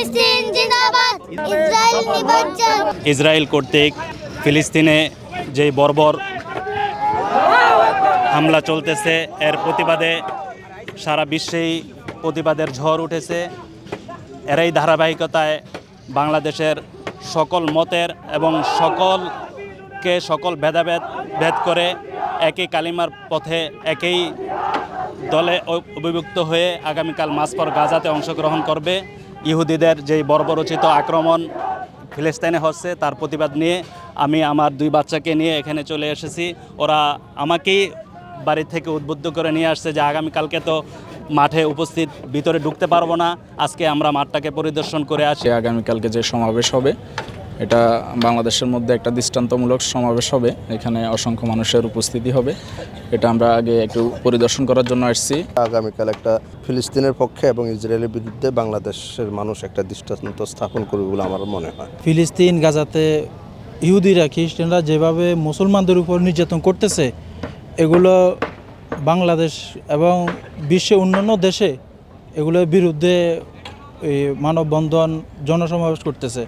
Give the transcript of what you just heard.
ফিলিস্তিন জিন্দাবাদ, Israel Israel কর্তৃক ফিলিস্তিনে যেই বর্বর হামলা চলতেছে, এর প্রতিবাদে সারা বিশ্বেই প্রতিবাদের ঝড় উঠেছে। এরই ধারাবাহিকতায় বাংলাদেশের সকল মতের এবং সকলকে সকল ভেদাভেদ, ভেদ করে একই কালিমার পথে একই দলে অভিভুক্ত হয়ে আগামীকাল মাসপর গাজাতে অংশগ্রহণ করবে। ইহুদিদের যে বর্বরচিত আক্রমণ ফিলিস্তাইনে হচ্ছে, তার প্রতিবাদ নিয়ে আমি আমার দুই বাচ্চাকে নিয়ে এখানে চলে এসেছি। ওরা আমাকেই বাড়ি থেকে উদ্বুদ্ধ করে নিয়ে আসছে যে আগামীকালকে তো মাঠে উপস্থিত, ভিতরে ঢুকতে পারব না। আজকে আমরা মাঠটাকে পরিদর্শন করে আসি। আগামীকালকে যে সমাবেশ হবে এটা বাংলাদেশের মধ্যে একটা দৃষ্টান্তমূলক সমাবেশ হবে। এখানে অসংখ্য মানুষের উপস্থিতি হবে। এটা আমরা আগে একটু পরিদর্শন করার জন্য আসছি। আগামীকাল একটা ফিলিস্তিনের পক্ষে এবং ইসরায়েলের বিরুদ্ধে বাংলাদেশের মানুষ একটা দৃষ্টান্ত স্থাপন করবে বলে আমার মনে হয়। ফিলিস্তিন গাজাতে ইহুদিরা খ্রিস্টানরা যেভাবে মুসলমানদের উপর নির্যাতন করতেছে এগুলো বাংলাদেশ এবং বিশ্বের অন্যান্য দেশে এগুলোর বিরুদ্ধে এই মানববন্ধন জনসমাবেশ করতেছে।